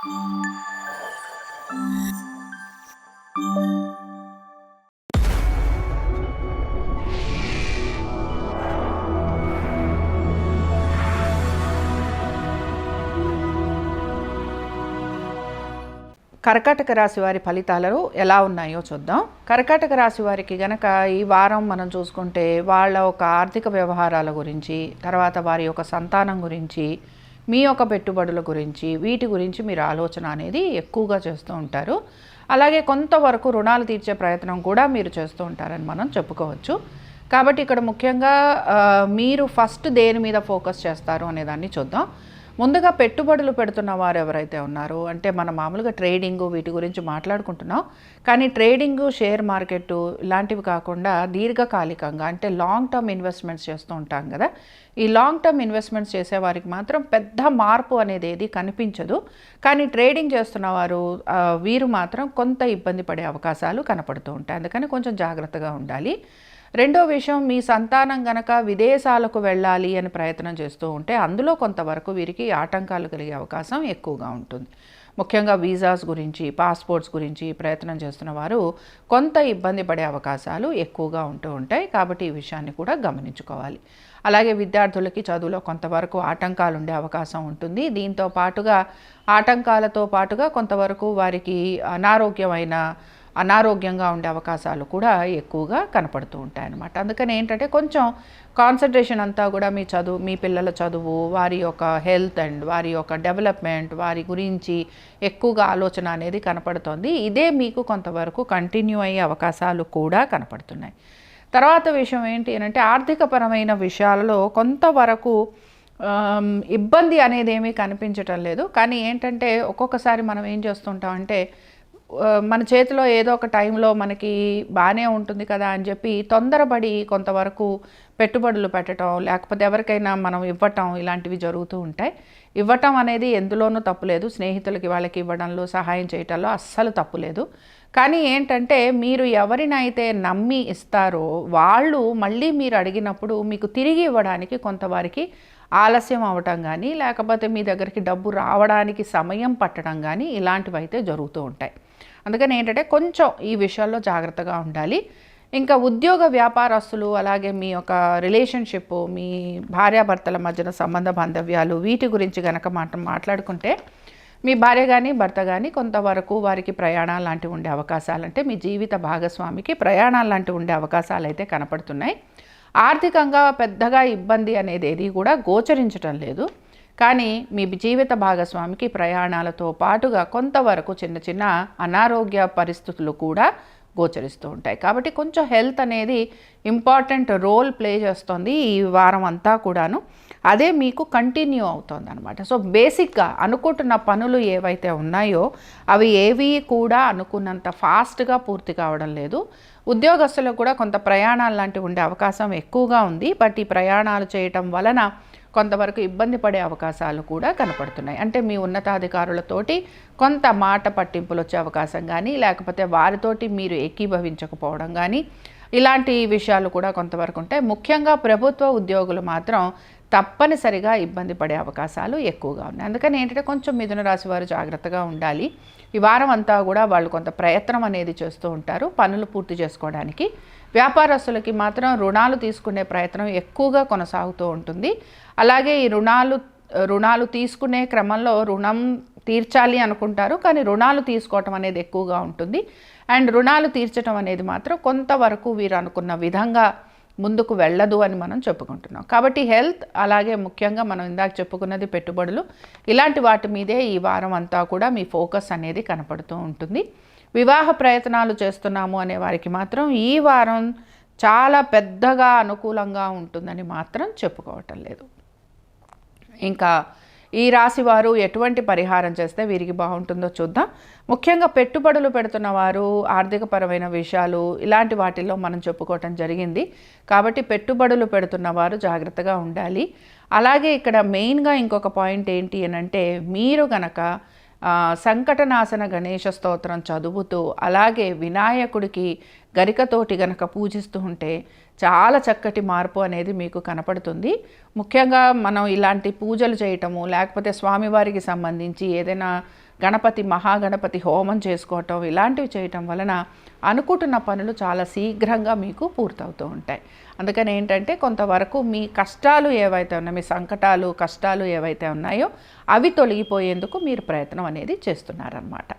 కర్కాటక రాశి వారి ఫలితాలు ఎలా ఉన్నాయో చూద్దాం. కర్కాటక రాశి వారికి గనక ఈ వారం మనం చూసుకుంటే వాళ్ళ ఒక ఆర్థిక వ్యవహారాల గురించి తర్వాత వారి యొక్క సంతానం గురించి మీ యొక్క పెట్టుబడుల గురించి వీటి గురించి మీరు ఆలోచన అనేది ఎక్కువగా చేస్తూ ఉంటారు. అలాగే కొంతవరకు రుణాలు తీర్చే ప్రయత్నం కూడా మీరు చేస్తూ ఉంటారని మనం చెప్పుకోవచ్చు. కాబట్టి ఇక్కడ ముఖ్యంగా మీరు ఫస్ట్ దేని మీద ఫోకస్ చేస్తారు అనేదాన్ని చూద్దాం. ముందుగా పెట్టుబడులు పెడుతున్న వారు ఎవరైతే ఉన్నారో అంటే మనం మామూలుగా ట్రేడింగ్ వీటి గురించి మాట్లాడుకుంటున్నాం కానీ ట్రేడింగ్ షేర్ మార్కెట్ ఇలాంటివి కాకుండా దీర్ఘకాలికంగా అంటే లాంగ్ టర్మ్ ఇన్వెస్ట్మెంట్స్ చేస్తూ ఉంటాం కదా ఈ లాంగ్ టర్మ్ ఇన్వెస్ట్మెంట్స్ చేసే వారికి మాత్రం పెద్ద మార్పు అనేది ఏది కనిపించదు. కానీ ట్రేడింగ్ చేస్తున్న వారు వీరు మాత్రం కొంత ఇబ్బంది పడే అవకాశాలు కనపడుతూ ఉంటాయి. అందుకని కొంచెం జాగ్రత్తగా ఉండాలి. రెండో విషయం మీ సంతానం గనక విదేశాలకు వెళ్ళాలి అని ప్రయత్నం చేస్తూ ఉంటే అందులో కొంతవరకు వీరికి ఆటంకాలు కలిగే అవకాశం ఎక్కువగా ఉంటుంది. ముఖ్యంగా వీసాస్ గురించి పాస్పోర్ట్స్ గురించి ప్రయత్నం చేస్తున్న వారు కొంత ఇబ్బంది పడే అవకాశాలు ఎక్కువగా ఉంటూ ఉంటాయి. కాబట్టి ఈ విషయాన్ని కూడా గమనించుకోవాలి. అలాగే విద్యార్థులకి చదువులో కొంతవరకు ఆటంకాలు ఉండే అవకాశం ఉంటుంది. దీంతో పాటుగా ఆటంకాలతో పాటుగా కొంతవరకు వారికి అనారోగ్యమైన అనారోగ్యంగా ఉండే అవకాశాలు కూడా ఎక్కువగా కనపడుతూ ఉంటాయన్నమాట. అందుకని ఏంటంటే కొంచెం కాన్సన్ట్రేషన్ అంతా కూడా మీ చదువు మీ పిల్లల చదువు వారి యొక్క హెల్త్ అండ్ వారి యొక్క డెవలప్మెంట్ వారి గురించి ఎక్కువగా ఆలోచన అనేది కనపడుతోంది. ఇదే మీకు కొంతవరకు కంటిన్యూ అయ్యే అవకాశాలు కూడా కనపడుతున్నాయి. తర్వాత విషయం ఏంటి అంటే ఆర్థికపరమైన విషయాలలో కొంతవరకు ఇబ్బంది అనేది ఏమీ కనిపించటం లేదు. కానీ ఏంటంటే ఒక్కొక్కసారి మనం ఏం చేస్తుంటామంటే మన చేతిలో ఏదో ఒక టైంలో మనకి బాగానే ఉంటుంది కదా అని చెప్పి తొందరపడి కొంతవరకు పెట్టుబడులు పెట్టడం లేకపోతే ఎవరికైనా మనం ఇవ్వటం ఇలాంటివి జరుగుతూ ఉంటాయి. ఇవ్వటం అనేది ఎందులోనూ తప్పులేదు స్నేహితులకి వాళ్ళకి ఇవ్వడంలో సహాయం చేయటంలో అస్సలు తప్పులేదు కానీ ఏంటంటే మీరు ఎవరినైతే నమ్మి ఇస్తారో వాళ్ళు మళ్ళీ మీరు అడిగినప్పుడు మీకు తిరిగి ఇవ్వడానికి కొంతవారికి ఆలస్యం అవటం కానీ లేకపోతే మీ దగ్గరికి డబ్బు రావడానికి సమయం పట్టడం కానీ ఇలాంటివైతే జరుగుతూ ఉంటాయి. అందుకని ఏంటంటే కొంచెం ఈ విషయాల్లో జాగ్రత్తగా ఉండాలి. ఇంకా ఉద్యోగ వ్యాపారస్తులు అలాగే మీ యొక్క రిలేషన్షిప్ మీ భార్యాభర్తల మధ్యన సంబంధ బాంధవ్యాలు వీటి గురించి కనుక మాట మాట్లాడుకుంటే మీ భార్య కానీ భర్త కానీ కొంతవరకు వారికి ప్రయాణాలు లాంటివి ఉండే అవకాశాలు అంటే మీ జీవిత భాగస్వామికి ప్రయాణాలు లాంటివి ఉండే అవకాశాలు అయితే కనపడుతున్నాయి. ఆర్థికంగా పెద్దగా ఇబ్బంది అనేది ఏది కూడా గోచరించటం లేదు. కానీ మీ జీవిత భాగస్వామికి ప్రయాణాలతో పాటుగా కొంతవరకు చిన్న చిన్న అనారోగ్య పరిస్థితులు కూడా గోచరిస్తూ ఉంటాయి. కాబట్టి కొంచెం హెల్త్ అనేది ఇంపార్టెంట్ రోల్ ప్లే చేస్తుంది ఈ వారం అంతా కూడాను. అదే మీకు కంటిన్యూ అవుతుంది అనమాట సో బేసిక్గా అనుకుంటున్న పనులు ఏవైతే ఉన్నాయో అవి ఏవి కూడా అనుకున్నంత ఫాస్ట్గా పూర్తి కావడం లేదు. ఉద్యోగస్తులకు కూడా కొంత ప్రయాణాలు లాంటివి ఉండే అవకాశం ఎక్కువగా ఉంది. బట్ ఈ ప్రయాణాలు చేయటం వలన కొంతవరకు ఇబ్బంది పడే అవకాశాలు కూడా కనపడుతున్నాయి. అంటే మీ ఉన్నతాధికారులతోటి కొంత మాట పట్టింపులు వచ్చే అవకాశం కానీ లేకపోతే వారితోటి మీరు ఏకీభవించకపోవడం కానీ ఇలాంటి విషయాలు కూడా కొంతవరకు ఉంటాయి. ముఖ్యంగా ప్రభుత్వ ఉద్యోగులు మాత్రం తప్పనిసరిగా ఇబ్బంది పడే అవకాశాలు ఎక్కువగా ఉన్నాయి. అందుకని ఏంటంటే కొంచెం మిథున రాశి వారు జాగ్రత్తగా ఉండాలి. ఈ వారం అంతా కూడా వాళ్ళు కొంత ప్రయత్నం అనేది చేస్తూ ఉంటారు పనులు పూర్తి చేసుకోవడానికి. వ్యాపారస్తులకి మాత్రం రుణాలు తీసుకునే ప్రయత్నం ఎక్కువగా కొనసాగుతూ ఉంటుంది. అలాగే ఈ రుణాలు రుణాలు తీసుకునే క్రమంలో రుణం తీర్చాలి అనుకుంటారు కానీ రుణాలు తీసుకోవటం అనేది ఎక్కువగా ఉంటుంది. అండ్ రుణాలు తీర్చడం అనేది మాత్రం కొంతవరకు వీరు అనుకున్న విధంగా ముందుకు వెళ్ళదు అని మనం చెప్పుకుంటున్నాం. కాబట్టి హెల్త్ అలాగే ముఖ్యంగా మనం ఇందాక చెప్పుకున్నది పెట్టుబడులు ఇలాంటి వాటి మీదే ఈ వారం అంతా కూడా మీ ఫోకస్ అనేది కనపడుతూ ఉంటుంది. వివాహ ప్రయత్నాలు చేస్తున్నాము అనే వారికి మాత్రం ఈ వారం చాలా పెద్దగా అనుకూలంగా ఉంటుందని మాత్రం చెప్పుకోవటం లేదు. ఇంకా ఈ రాశి వారు ఎటువంటి పరిహారం చేస్తే వీరికి బాగుంటుందో చూద్దాం. ముఖ్యంగా పెట్టుబడులు పెడుతున్న వారు ఆర్థికపరమైన విషయాలు ఇలాంటి వాటిల్లో మనం చెప్పుకోవటం జరిగింది. కాబట్టి పెట్టుబడులు పెడుతున్న వారు జాగ్రత్తగా ఉండాలి. అలాగే ఇక్కడ మెయిన్గా ఇంకొక పాయింట్ ఏంటి అని అంటే మీరు గనక సంకటనాశన గణేష స్తోత్రం చదువుతూ అలాగే వినాయకుడికి గరికతోటి గనక పూజిస్తూ ఉంటే చాలా చక్కటి మార్పు అనేది మీకు కనపడుతుంది. ముఖ్యంగా మనం ఇలాంటి పూజలు చేయటము లేకపోతే స్వామివారికి సంబంధించి ఏదైనా గణపతి మహాగణపతి హోమం చేసుకోవటం ఇలాంటివి చేయటం వలన అనుకుంటున్న పనులు చాలా శీఘ్రంగా మీకు పూర్తవుతూ ఉంటాయి. అందుకని ఏంటంటే కొంతవరకు మీ కష్టాలు ఏవైతే ఉన్నాయో మీ సంకటాలు కష్టాలు ఏవైతే ఉన్నాయో అవి తొలగిపోయేందుకు మీరు ప్రయత్నం అనేది చేస్తున్నారన్నమాట.